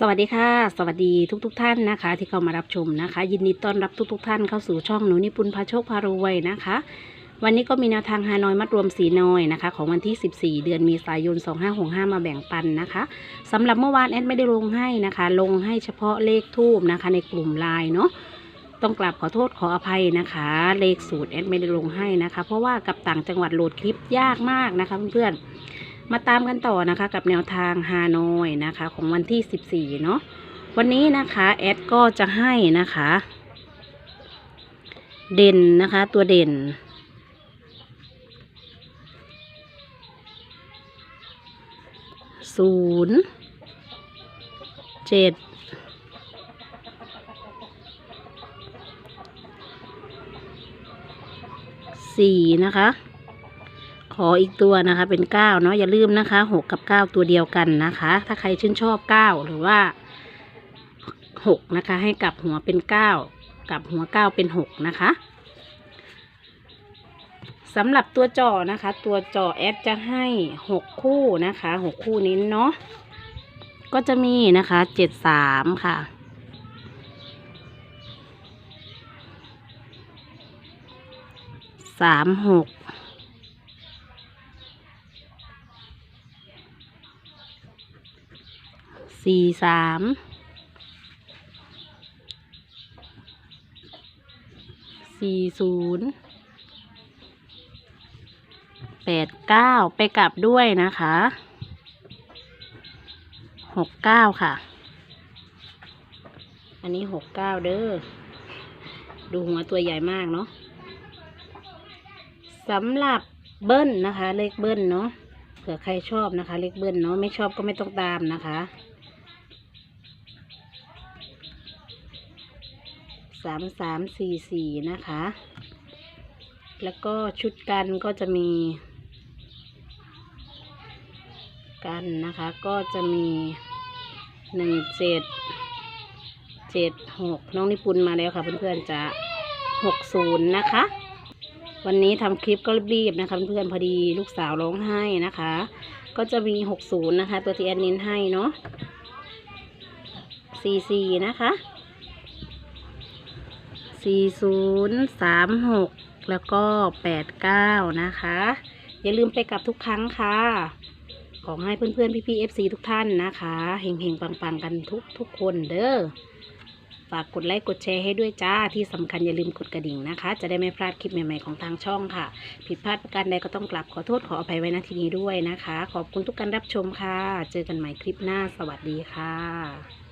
สวัสดีค่ะ สวัสดีทุกๆทท่านนะคะ ที่เข้ามารับชมนะคะ ยินดีต้อนรับทุกๆทท่านเข้าสู่ช่องหนูนิปุนพาโชคพารวยนะคะ วันนี้ก็มีแนวทางฮานอยมัดรวมสีน้อยนะคะ ของวันที่ 14 เดือนมีสายน 2565 มาแบ่งปันนะคะสำหรับเมื่อวานแอดไม่ได้ลงให้นะคะ ลงให้เฉพาะเลขทูบนะคะ ในกลุ่มไลน์เนาะต้องกราบขอโทษขออภัยนะคะ เลขสูตรแอดไม่ได้ลงให้นะคะ เพราะว่ากับต่างจังหวัดโหลดคลิปยากมากนะคะเพื่อนๆ มาตามกันต่อนะคะกับแนวทางฮานอยนะคะ ของวันที่ 14 เนาะวันนี้นะคะแอดก็จะให้นะคะ เด่นนะคะตัวเด่น ศูนย์เจ็ดสี่นะคะ ขออีกตัวนะคะ เป็นเก้าเนาะอย่าลืมนะคะหกกับเก้าตัวเดียวกันนะคะ ถ้าใครชื่นชอบเก้าหรือว่าหกนะคะ ให้กลับหัวเป็นเก้ากลับหัวเก้าเป็นหกนะคะสำหรับตัวจ่อนะคะ ตัวจ่อแอดจะให้หกคู่นะคะหกคู่นี้เนาะก็จะมีนะคะเจ็ดสามค่ะสามหก สี่สามสี่ศูนย์แปดเก้าไปกลับด้วยนะคะหกเก้าค่ะ อันนี้หกเก้าเด้อ ดูหัวตัวใหญ่มากเนาะสำหรับเบิ้ลนะคะ เลขเบิ้ลเนาะเผื่อใครชอบนะคะ เลขเบิ้ลเนาะไม่ชอบก็ไม่ต้องตามนะคะ สามสามสี่สี่นะคะ แล้วก็ชุดกันก็จะมี กันนะคะก็จะมีหนึ่งเจ็ดเจ็ดหกน้องนิปุนมาแล้วค่ะเพื่อนๆจะหกศูนย์นะคะ วันนี้ทำคลิปก็รีบๆนะคะเพื่อนๆพอดีลูกสาวร้องไห้นะคะ ก็จะมีหกศูนย์นะคะ ตัวที่แอดนินให้เนาะสี่สี่นะคะ สี่ศูนย์สามหกแล้วก็แปดเก้านะคะ อย่าลืมไปกลับทุกครั้งค่ะ ขอให้เพื่อนๆ พี่ๆ FC ทุกท่านนะคะเฮงๆ ปังๆ กันทุกทุกคนเด้อฝากกดไลค์กดแชร์ให้ด้วยจ้าที่สำคัญอย่าลืมกดกระดิ่งนะคะ จะได้ไม่พลาดคลิปใหม่ๆของทางช่องค่ะ ผิดพลาดประการใดก็ต้องกลับขอโทษขออภัยไว้ณที่นี้ด้วยนะคะ ขอบคุณทุกการรับชมค่ะ เจอกันใหม่คลิปหน้าสวัสดีค่ะ